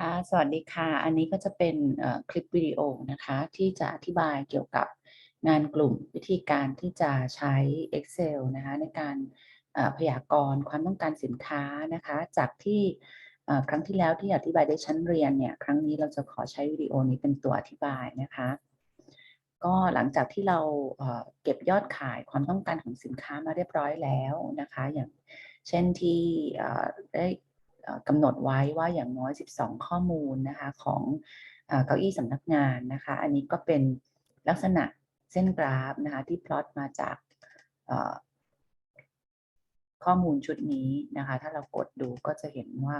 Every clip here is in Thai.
ค่ะสวัสดีค่ะ อันนี้ก็จะเป็นคลิปวิดีโอนะคะ ที่จะอธิบายเกี่ยวกับงานกลุ่มวิธีการที่จะใช้ Excel นะคะ ในการพยากรณ์ความต้องการสินค้านะคะ จากที่ครั้งที่แล้วที่อธิบายได้ชั้นเรียนเนี่ย ครั้งนี้เราจะขอใช้วิดีโอนี้เป็นตัวอธิบายนะคะ ก็หลังจากที่เราเก็บยอดขายความต้องการของสินค้ามาเรียบร้อยแล้วนะคะ อย่างเช่นที่ได้ กำหนดไว้ว่าอย่างน้อย 12 ข้อมูลนะคะของเก้าอี้สำนักงานนะคะ อันนี้ก็เป็นลักษณะเส้นกราฟนะคะที่พลอตมาจากข้อมูลชุดนี้นะคะ ถ้าเรากดดูก็จะเห็นว่า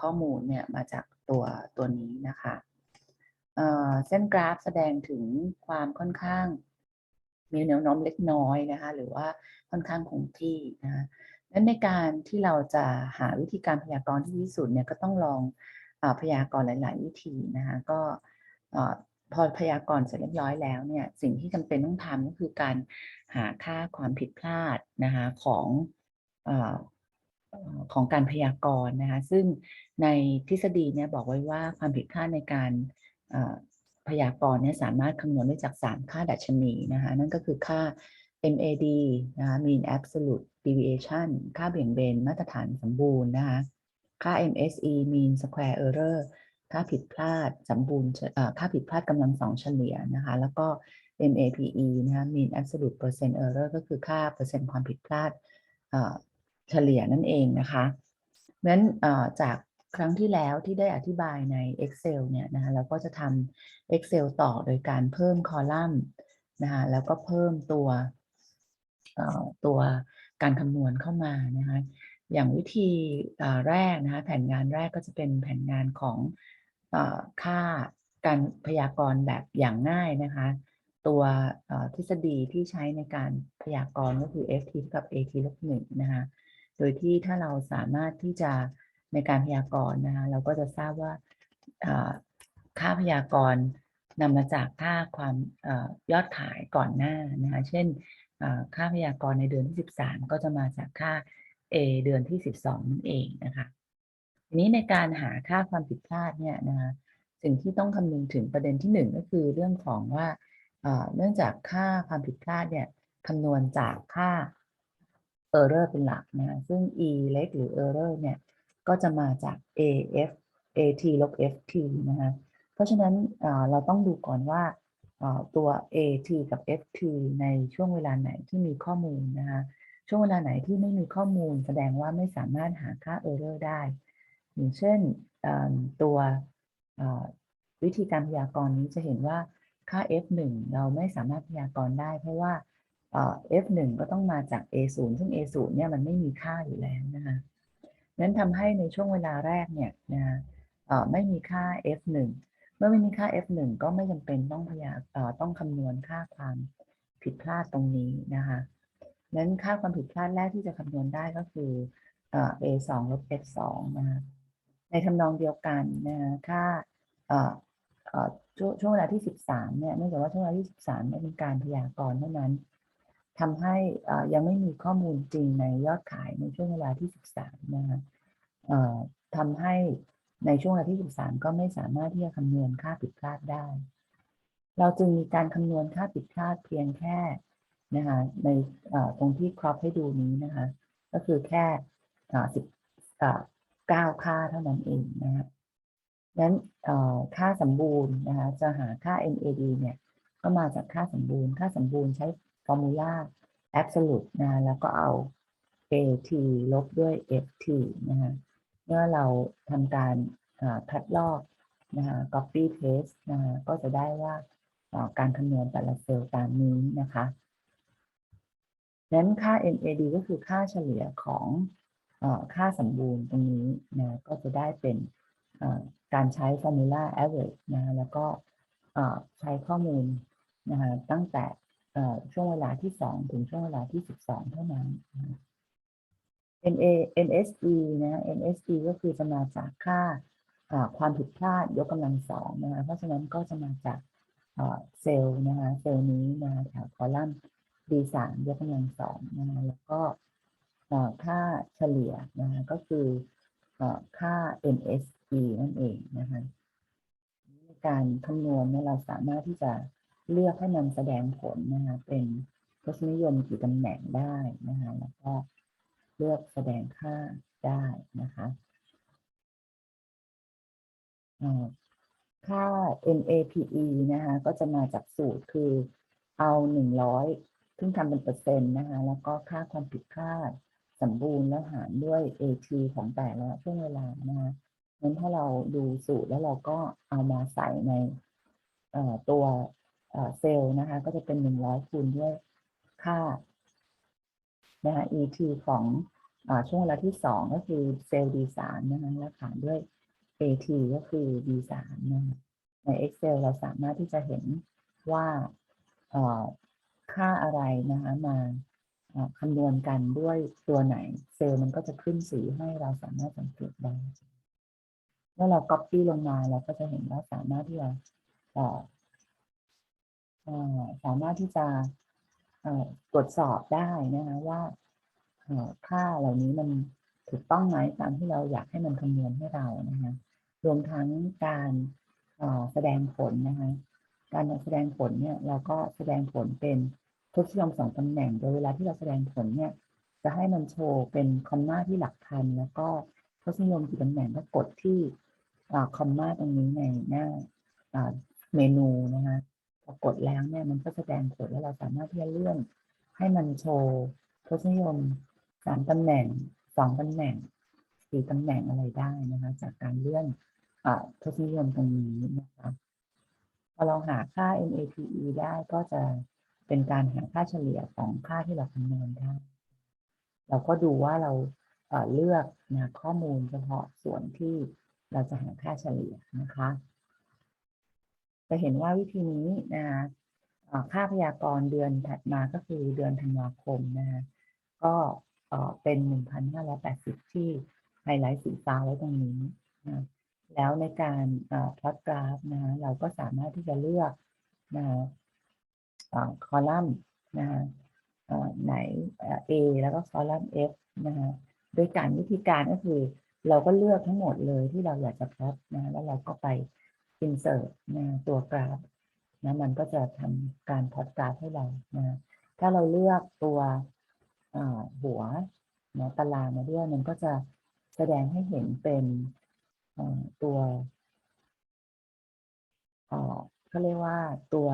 ข้อมูลเนี่ยมาจากตัวตัวนี้นะคะเส้นกราฟแสดงถึงความค่อนข้างมีแนวโน้มเล็กน้อยนะคะ หรือว่าค่อนข้างคงที่นะคะ นั้นในการที่เราจะหาวิธีการพยากรณ์ที่ดีที่สุดเนี่ยก็ต้องลองอพยากรณ์หลาย ๆ วิธีนะคะก็พอพยากรณ์เสร็จเรียบร้อยแล้วเนี่ยสิ่งที่จำเป็นต้องทำก็คือการหาค่าความผิดพลาดนะคะของอของการพยากรณ์นะคะซึ่งในทฤษฎีเนี่ยบอกไว้ว่าความผิดพลาดในการพยากรณ์เนี่ยสามารถคำนวณได้จาก 3 ค่าดัชนีนะคะนั่นก็คือค่า MAD นะคะ mean absolute deviation ค่าเบี่ยงเบนมาตรฐานสมบูรณ์นะคะ ค่า MSE mean square error ค่าผิดพลาดสมบูรณ์ค่าผิดพลาดกำลังสองเฉลี่ยนะคะ แล้วก็ MAPE นะคะ mean absolute percent error ก็คือค่าเปอร์เซ็นต์ความผิดพลาดเฉลี่ยนั่นเองนะคะเพราะฉะนั้นจากครั้งที่แล้วที่ได้อธิบายใน Excel เนี่ยนะคะเราก็จะทำ Excel ต่อโดยการเพิ่มคอลัมน์นะคะแล้วก็เพิ่มตัวตัว การคำนวณเข้ามานะคะอย่างวิธีแรกนะคะแผนงานแรกก็จะเป็นแผนงานของอค่าการพยากรณ์แบบอย่างง่ายนะคะ ตัวทฤษฎีที่ใช้ในการพยากรณ์ก็คือ ft กับ at ลบหนึ่งนะคะโดยที่ถ้าเราสามารถที่จะในการพยากรณ์นะคะเราก็จะทราบว่าค่าพยากรณ์นำมาจากค่าความอยอดขายก่อนหน้านะคะเช่น ค่าพยากรณ์ในเดือนที่ 13 ก็จะมาจากค่า A เดือนที่ 12 นั่นเองนะคะทีนี้ในการหาค่าความผิดพลาดเนี่ยนะคะสิ่งที่ต้องคำนึงถึงประเด็นที่หนึ่งก็คือเรื่องของว่าเนื่องจากค่าความผิดพลาดเนี่ยคำนวณจากค่า error เป็นหลักนะซึ่ง e เล็กหรือ error เนี่ยก็จะมาจาก af at ลบ ft นะคะเพราะฉะนั้นเราต้องดูก่อนว่า ตัว at กับ ft ในช่วงเวลาไหนที่มีข้อมูลนะคะช่วงเวลาไหนที่ไม่มีข้อมูลแสดงว่าไม่สามารถหาค่า error ได้ อย่างเช่นตัววิธีการพยากรณ์นี้จะเห็นว่าค่า f1 เราไม่สามารถพยากรณ์ได้ เพราะว่าเอ่อ f1 ก็ต้องมาจาก a0 ซึ่ง a0 เนี่ยมันไม่มีค่าอยู่แล้วนะคะนั้นทำให้ในช่วงเวลาแรกเนี่ยนะไม่มีค่า f1 เมื่อไม่มีค่า f1 ก็ไม่จำเป็นต้องพยาต้องคำนวณค่าความผิดพลาดตรงนี้นะคะนั้นค่าความผิดพลาดแรกที่จะคำนวณได้ก็คือ a2 ลบ f2 นะคะในทำนองเดียวกันนะคะค่าช่วงช่วงเวลาที่ 13 เนี่ยเนื่องจากว่าช่วงเวลาที่ 13เนี่ยเป็นการพยากรณ์เท่านั้นทำให้ยังไม่มีข้อมูลจริงในยอดขายในช่วงเวลาที่ 13 นะคะทำให้ ในช่วงเวลาที่ 13 ก็ไม่สามารถที่จะคำนวณค่าผิดพลาดได้ เราจึงมีการคำนวณค่าผิดพลาดเพียงแค่นะคะในตรงที่ครอปให้ดูนี้นะคะก็คือแค่อ่าสิบเก้าค่าเท่านั้นเองนะคะนั้นค่าสมบูรณ์นะคะจะหาค่า MAD เนี่ยก็มาจากค่าสมบูรณ์ ค่าสมบูรณ์ใช้ฟอร์มูลา absolute นะแล้วก็เอา AT ลบด้วย FT นะคะ เมื่อเราทำการคัดลอกนะคะ copy paste นะคะก็จะได้ว่าการคำนวณแต่ละเซลล์ตามนี้นะคะนั้นค่า MAD ก็คือค่าเฉลี่ยของอค่าสมบูรณ์ตรงนี้นะก็จะได้เป็นการใช้ formula average นะแล้วก็ใช้ข้อมูลนะคะตั้งแต่ช่วงเวลาที่ 2 ถึงช่วงเวลาที่ 12 เท่านั้นนะ NA NSE นะ NSE ก็คือจะมาจากค่าความผิดพลาดยกกำลังสองนะคะเพราะฉะนั้นก็จะมาจากเซลล์นะคะเซลล์นี้นะคะแถวคอลัมน์ D3 ยกกำลังสองนะคะแล้วก็ค่าเฉลี่ยนะคะก็คืออ่าค่า NS e นั่นเองนะคะในการคำนวณเนี่ยเราสามารถที่จะเลือกให้มันแสดงผลนะคะเป็นทศนิยมกี่ตำแหน่งได้นะคะแล้วก็ เลือกแสดงค่าได้นะคะค่า NAPE นะคะก็จะมาจากสูตรคือเอาหนึ่งร้อยซึ่งทำเป็นเปอร์เซ็นต์นะคะแล้วก็ค่าความผิดพลาดสมบูรณ์แล้วหารด้วย AT ของแต่ละช่วงเวลานะคะงั้นถ้าเราดูสูตรแล้วเราก็เอามาใส่ในตัวเอ่อเซลล์นะคะ ก็จะเป็นหนึ่งร้อยคูณด้วยค่า นะคะ ET ของอช่วงเวลาที่สองก็คือเซลล์ D3 นะคะแล้วหารด้วย AT ก็คือ D3 นะคะใน Excel เราสามารถที่จะเห็นว่าค่าอะไรนะคะมาคำนวณกันด้วยตัวไหน เซลล์มันก็จะขึ้นสีให้เราสามารถสังเกตได้เมื่อเรา copy ลงมาเราก็จะเห็นว่าสามารถที่จะเอ่อเอ่อสามารถที่จะ ตรวจสอบได้นะคะว่าค่าเหล่านี้มันถูกต้องไหมตามที่เราอยากให้มันคำนวณให้เรานะคะรวมทั้งการแสดงผลนะคะการแสดงผลเนี่ยเราก็แสดงผลเป็นทศนิยมสองตำแหน่งโดยเวลาที่เราแสดงผลเนี่ยจะให้มันโชว์เป็นคอมมาที่หลักพัน แล้วก็ทศนิยมกี่ตำแหน่งก็กดที่คอมมาตรงนี้ในหน้าเมนูนะคะ กดแล้วเนี่ยมันก็แสดงผลแล้วเราสามารถที่จะเลื่อนให้มันโชว์ทศนิยมสามตำแหน่งสองตำแหน่งสี่ตำแหน่งอะไรได้นะคะ จากการเลื่อนอทศนิยมตรงนี้นะคะพอเราหาค่า NAPE ได้ก็จะเป็นการหาค่าเฉลี่ยของค่าที่เราคำนวณได้ เราก็ดูว่าเราเอ่อเลือกนะข้อมูลเฉพาะส่วนที่เราจะหาค่าเฉลี่ยนะคะ จะเห็นว่าวิธีนี้นะคะค่าพยากรณ์เดือนถัดมาก็คือเดือนธันวาคมนะคะก็เป็น 1,580 ที่ไฮไลท์สีฟ้าไว้ตรงนี้นะแล้วในการพลอตกราฟนะคะเราก็สามารถที่จะเลือกนะคะคอลัมน์นะอ่อไหน A แล้วก็คอลัมน์ F นะคะโดยการวิธีการก็คือเราก็เลือกทั้งหมดเลยที่เราอยากจะพลอตนะแล้วเราก็ไป insert นะตัวกราฟนะมันก็ จะทำการพอตกราฟให้เรานะถ้าเราเลือกตัวหัวนะตารางมาด้วยมันก็จะแสดงให้เห็นเป็นตัวเขาเรียกว่าตัว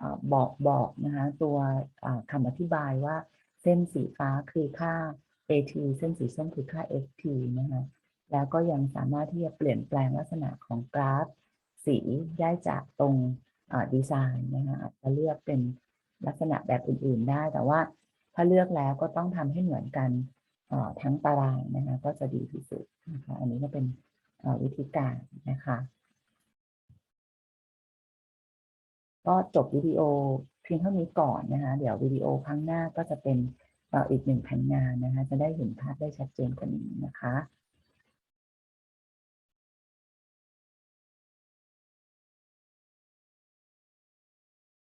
อบอกบอกนะคะตัวคำอธิบายว่าเส้นสีฟ้าคือค่า AT เส้นสีส้มคือค่า FT นะคะแล้วก็ยังสามารถที่จะเปลี่ยนแปลงลักษณะของกราฟ สีได้จากตรง ดีไซน์นะคะอาจจะเลือกเป็นลักษณะแบบอื่น ๆ ได้ แต่ว่าถ้าเลือกแล้วก็ต้องทำให้เหมือนกันทั้งตารางนะคะก็จะดีที่สุดนะคะอันนี้ก็เป็นวิธีการนะคะก็จบวิดีโอเพียงเท่านี้ก่อนนะคะ เดี๋ยววิดีโอครั้งหน้าก็จะเป็นอีกหนึ่งแผนงานนะคะ จะได้เห็นภาพได้ชัดเจนกว่านี้นะคะ